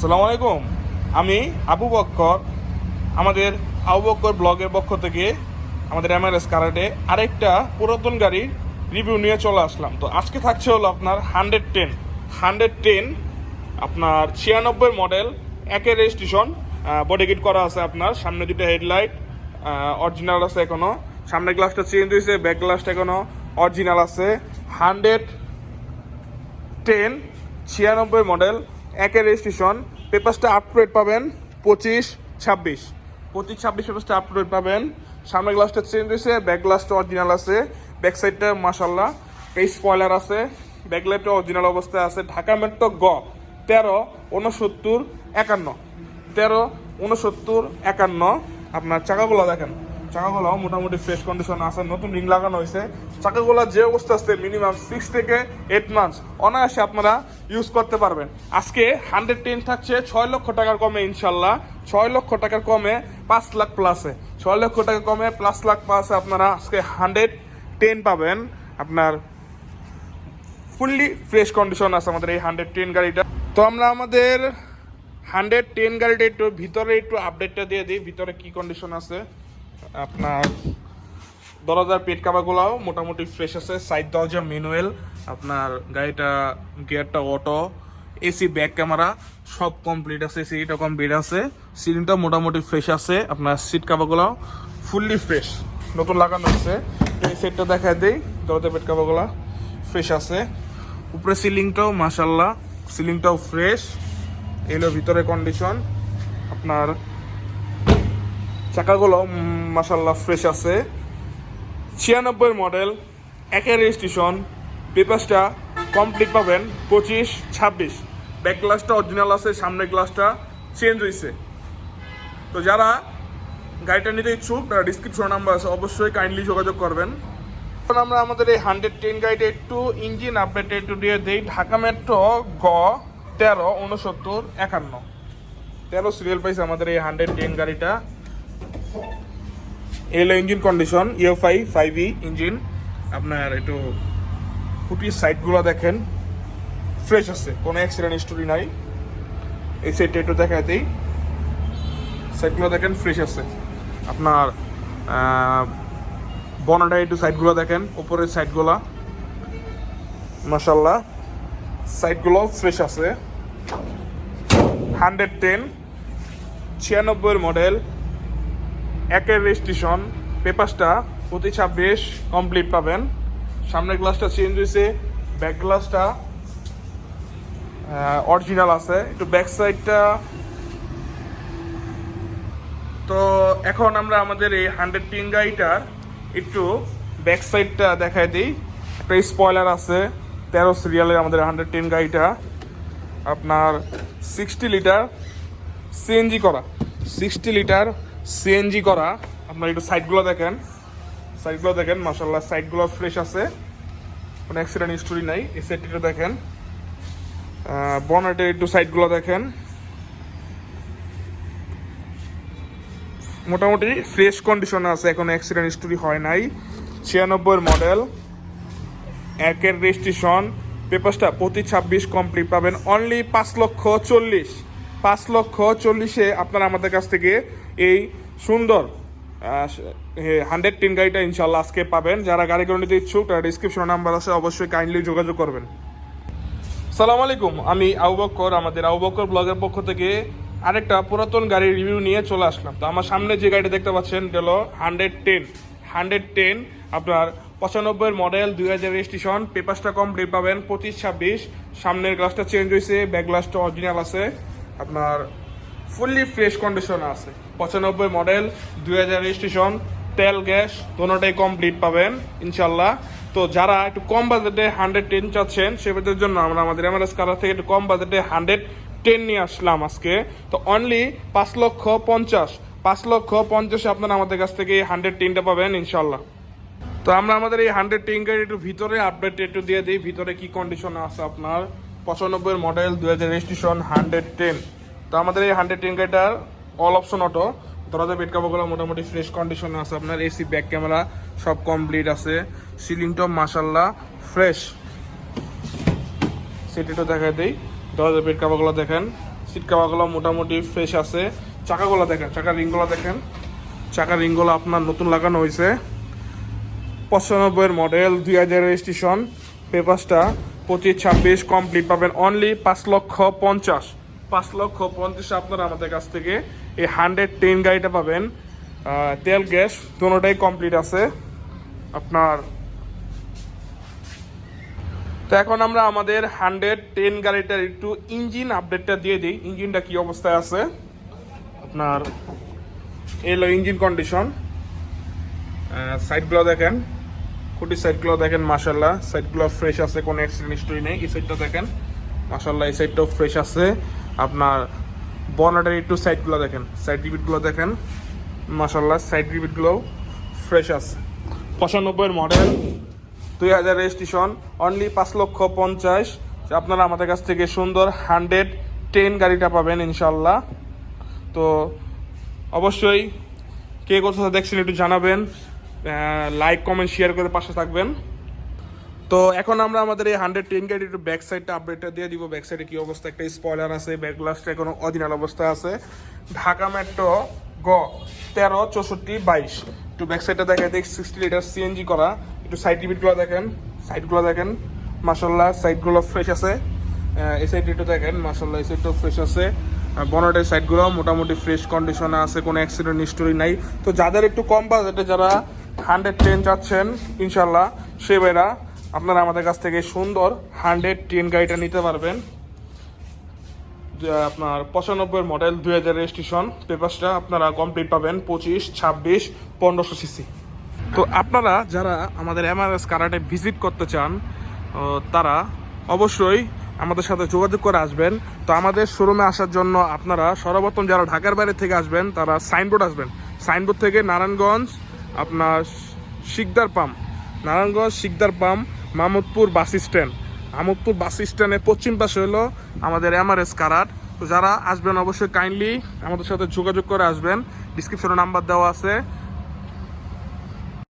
আসসালামু আলাইকুম। আমি আবু বক্কর। আমাদের আবু বক্কর ব্লগের পক্ষ থেকে আমাদের এমআরএস কারাটে আরেকটা পুরাতন গাড়ির রিভিউ নিয়ে চলে আসলাম। তো আজকে থাকছে হলো আপনার হান্ড্রেড টেন। হান্ড্রেড টেন আপনার ছিয়ানব্বই মডেল, একের রেজিস্ট্রেশন বডি কিট করা আছে আপনার। সামনে দুটো হেডলাইট অরিজিনাল আছে এখনও। সামনের গ্লাসটা চেঞ্জ হয়েছে ব্যাক গ্লাসটা এখনও অরিজিনাল আছে। হান্ড্রেড টেন ছিয়ানব্বই মডেল একের রেজিস্ট্রেশন পেপারসটা আপডেট পাবেন পঁচিশ, ছাব্বিশ। পঁচিশ, ছাব্বিশ পেপারসটা আপডেট পাবেন। সামনের গ্লাসটা চেঞ্জ হয়েছে ব্যাক গ্লাসটা অরিজিনাল আছে। ব্যাক সাইডটা মাসাল্লাহ এই স্পয়লার আছে। ব্যাক লাইটটা অরিজিনাল অবস্থায় আছে। ঢাকা মেট্রো গ, তেরো উনসত্তর একান্ন। তেরো উনসত্তর একান্ন। আপনার চাকাগুলো দেখেন। চাকাগুলো মোটামুটি ফ্রেশ কন্ডিশন আছে, নতুন রিং লাগানো হয়েছে চাকাগুলো যে অবস্থা আছে মিনিমাম সিক্স থেকে এইট মান্থস অনায়াসে আপনারা ইউজ করতে পারবেন। আজকে হান্ড্রেড টেন থাকছে, ছয় লক্ষ টাকার কমে ইনশাল্লাহ। ছয় লক্ষ টাকার কমে পাঁচ লাখ প্লাসে ছয় লক্ষ টাকা কমে প্লাস লাখ প্লাসে আপনারা আজকে হান্ড্রেড টেন পাবেন। আপনার ফুললি ফ্রেশ কন্ডিশন আছে আমাদের এই হান্ড্রেড টেন গাড়িটা। তো আমরা আমাদের হান্ড্রেড টেন গাড়িটা একটু ভিতরে একটু আপডেটটা দিয়ে দিই, ভিতরে কি কন্ডিশন আছে। আপনার দরজার পেট কাবাগুলাও মোটামুটি ফ্রেশ আছে। সাইড দরজা ম্যানুয়াল আপনার গাড়িটা গিয়ারটা অটো এসি ব্যাক ক্যামেরা সব কমপ্লিট আছে সিটটা কমপ্লিট আছে। সিলিংটা মোটামুটি ফ্রেশ আছে, আপনার সিট কাবাগুলাও ফুললি ফ্রেশ নতুন লাগানো আছে। এই সেটটা দেখা দেই, দরজা পেট কাবাগুলা ফ্রেশ আছে। উপরে সিলিংটাও মাসাল্লাহ সিলিংটাও ফ্রেশ এলো ভিতরে কন্ডিশন আপনার চাকাগুলো মাসাল্লাহ ফ্রেশ আছে। ছিয়ানব্বই মডেল একের রেজিস্ট্রেশন পেপারসটা কমপ্লিট পাবেন পঁচিশ, ছাব্বিশ। ব্যাক গ্লাসটা অরিজিনাল আছে, সামনের গ্লাসটা চেঞ্জ হয়েছে তো যারা গাড়িটা নিতে ইচ্ছুক, তারা ডিসক্রিপশন নাম্বার আছে, অবশ্যই কাইন্ডলি যোগাযোগ করবেন। এখন আমরা আমাদের এই হান্ড্রেড টেন গাড়িটা একটু ইঞ্জিন আপডেট একটু দিয়ে দিই। ঢাকা মেট্রো গ, তেরো উনসত্তর একান্ন। তেরো সিরিয়াল পাইছে আমাদের এই হান্ড্রেড টেন গাড়িটা। এলো engine condition EO five five E engine আপনার একটু ফুটির সাইডগুলো দেখেন। ফ্রেশ আছে, কোনো অ্যাক্সিডেন্ট স্টোরি নাই। এই সাইডটা একটু দেখাতেই সাইডগুলো দেখেন ফ্রেশ আছে। আপনার বনাটা একটু সাইডগুলো দেখেন, উপরের সাইডগুলো মাসাল্লাহ সাইডগুলো ফ্রেশ আছে। হান্ড্রেড টেন ছিয়ানব্বইয়ের মডেল একের রেজিস্ট্রেশন, পেপারসটা প্রতি ছাব্বিশ কমপ্লিট পাবেন। সামনের গ্লাসটা চেঞ্জ হয়েছে ব্যাক গ্লাসটা অরিজিনাল আছে। একটু ব্যাক সাইডটা তো এখন আমরা আমাদের এই হান্ড্রেড টিন গাড়িটার একটু ব্যাক সাইডটা দেখাই দিই। একটা স্পয়লার আছে, তেরো সিরিয়ালের আমাদের হান্ড্রেড টেন গাড়িটা আপনার সিক্সটি লিটার সিএনজি করা। সিক্সটি লিটার সিএনজি করা। আপনার একটু সাইডগুলো দেখেন। সাইডগুলো দেখেন মাসাল্লাহ সাইডগুলো ফ্রেশ আছে। কোনো অ্যাক্সিডেন্ট হিস্টোরি নাই, এই সাইডটা দেখেন। বনেটের একটু সাইডগুলো দেখেন। মোটামুটি ফ্রেশ কন্ডিশনে আছে, এখন অ্যাক্সিডেন্ট হিস্টোরি হয় নাই। ছিয়ানব্বইয়ের মডেল একের রেজিস্ট্রেশন পেপারসটা প্রতি ছাব্বিশ কমপ্লিট পাবেন অনলি পাঁচ লক্ষ চল্লিশ। পাঁচ লক্ষ চল্লিশে আপনারা আমাদের কাছ থেকে এই সুন্দর হান্ড্রেড টেন গাড়িটা ইনশাল্লাহ আজকে পাবেন। যারা গাড়ি করে নিতে ইচ্ছুক, তারা ডিসক্রিপশন নাম্বার আছে, অবশ্যই কাইন্ডলি যোগাযোগ করবেন। সালাম আলাইকুম, আমি আবু বক্কর, আমাদের আবু বক্কর ব্লগের পক্ষ থেকে আরেকটা পুরাতন গাড়ির রিভিউ নিয়ে চলে আসলাম। তো আমার সামনে যে গাড়িটা দেখতে পাচ্ছেন হলো হান্ড্রেড টেন হান্ড্রেড টেন আপনার পঁচানব্বইয়ের মডেল দুই হাজার রেজিস্ট্রেশন পেপারসটা কমপ্লিট পাবেন, পঁচিশ ছাব্বিশ। সামনের গ্লাসটা চেঞ্জ হয়েছে ব্যাক গ্লাসটা অরিজিনাল আছে। আপনার ফুললি ফ্রেশ কন্ডিশনে আছে। পঁচানব্বই মডেল দুই হাজার রেজিস্ট্রেশন তেল, গ্যাস, দোনোটাই কমপ্লিট পাবেন ইনশাল্লাহ তো যারা একটু কম বাজেটে হান্ড্রেড টেন চাচ্ছেন সেদের জন্য আমরা আমাদের এমআরএস কালার থেকে একটু কম বাজেটে হান্ড্রেড টেন নিয়ে আসলাম আজকে। তো অনলি পাঁচ লক্ষ পঞ্চাশ, পাঁচ লক্ষ পঞ্চাশে আপনারা আমাদের কাছ থেকে এই হান্ড্রেড টেনটা পাবেন ইনশাল্লাহ তো আমরা আমাদের এই হান্ড্রেড টেন গাড়ি একটু ভিতরে আপডেট একটু দিয়ে দিই, ভিতরে কি কন্ডিশন আছে আপনার। পঁচানব্বই মডেল দু হাজার রেজিস্ট্রেশন হান্ড্রেড টেন। তো আমাদের এই হান্ড্রেড টেন গাড়িটার অল অপশন অটো। দরজা বেড কাপড়গুলো মোটামুটি ফ্রেশ কন্ডিশনে আছে আপনার এসি ব্যাক ক্যামেরা সব কমপ্লিট আছে। সিলিংটাও মাসাল্লাহ ফ্রেশ সেটিটা দেখা দেই। দরজা বেড কাপড়গুলো দেখেন। সিট কাভারগুলো মোটামুটি ফ্রেশ আছে। চাকাগুলো দেখেন চাকার রিংগুলো দেখেন। চাকার রিংগুলো আপনার নতুন লাগানো হয়েছে। পঁচানব্বইয়ের মডেল দুই হাজার রেজিস্ট্রেশন পেপারসটা পঁচিশ, ছাব্বিশ কমপ্লিট পাবেন অনলি পাঁচ লক্ষ পঞ্চাশ। পাঁচ লক্ষ পঞ্চাশে আপনারা আমাদের কাছ থেকে এই হান্ড্রেড টেন গাড়িটা পাবেন। তেল, গ্যাস দুটোটাই কমপ্লিট আছে। আপনার তো এখন আমরা আমাদের হান্ড্রেড টেন গাড়িটার একটু ইঞ্জিন আপডেটটা দিয়ে দিই। ইঞ্জিনটা কি অবস্থায় আছে? আপনার এলো ইঞ্জিন কন্ডিশন সাইডগুলো দেখেন। খুঁটি সাইডগুলো দেখেন মাসাল্লাহ সাইডগুলো ফ্রেশ আছে, কোনো অ্যাক্সিডেন্ট হিস্টরি নেই। এই সাইডটা দেখেন মাসাল্লাহ এই সাইডটাও ফ্রেশ আছে। আপনার বনাটের একটু সাইডগুলো দেখেন সাইড রিপিটগুলো দেখেন মাসাল্লাহ সাইড রিপিটগুলোও ফ্রেশ আছে। পঁচানব্বইয়ের মডেল দুই হাজার রেজিস্ট্রেশন অনলি পাঁচ লক্ষ পঞ্চাশ। আপনারা আমাদের কাছ থেকে সুন্দর হান্ড্রেড টেন গাড়িটা পাবেন ইনশাল্লাহ তো অবশ্যই কে কোথাও দেখছেন একটু জানাবেন। লাইক কমেন্ট শেয়ার করে পাশে থাকবেন। তো এখন আমরা আমাদের এই হান্ড্রেড টেন গাড়ির একটু ব্যাক সাইডটা আপডেটটা দিয়ে দিব। ব্যাক সাইডে কি অবস্থা? একটা স্পয়লার আছে ব্যাক গ্লাসটা এখনও অরিজিনাল অবস্থা আছে। ঢাকা মেট্রো গ, তেরো, চৌষট্টি, বাইশ। একটু ব্যাক সাইডটা দেখে দেখ সিক্সটি লিটার সিএনজি করা। একটু সাইড রিপিটগুলো দেখেন সাইডগুলো দেখেন। মাসাল্লাহ সাইডগুলো ফ্রেশ আছে। এই সাইড একটু দেখেন মাসাল্লাহ এই সাইডটাও ফ্রেশ আছে। বনেটের সাইডগুলো মোটামুটি ফ্রেশ কন্ডিশনে আছে, কোনো অ্যাক্সিডেন্ট হিস্টোরি নাই। তো যাদের একটু কম বাজেটে যারা হান্ড্রেড টেন চাচ্ছেন ইনশাল্লাহ। সে বেড়া আপনারা আমাদের কাছ থেকে সুন্দর হান্ড্রেড টেন গাড়িটা নিতে পারবেন। আপনার পঁচানব্বই মডেল দুই হাজার রেজিস্ট্রেশন পেপারসটা আপনারা কমপ্লিট পাবেন পঁচিশ, ছাব্বিশ, পনেরোশো সিসি তো আপনারা যারা আমাদের এমআরএস কারাটে ভিজিট করতে চান তারা অবশ্যই আমাদের সাথে যোগাযোগ করে আসবেন। তো আমাদের শোরুমে আসার জন্য আপনারা সর্বপ্রথম যারা ঢাকার বাইরে থেকে আসবেন, তারা সাইনবোর্ড আসবেন। সাইনবোর্ড থেকে নারায়ণগঞ্জ আপনার Sikdar pump Narayanganj Sikdar pump Mamudpur bus stand. Mamudpur bus স্ট্যান্ডের পশ্চিম পাশে হলো আমাদের এমআরএস কারাট। তো যারা আসবেন অবশ্যই কাইন্ডলি আমাদের সাথে যোগাযোগ করে আসবেন। ডিসক্রিপশনে নাম্বার দেওয়া আছে।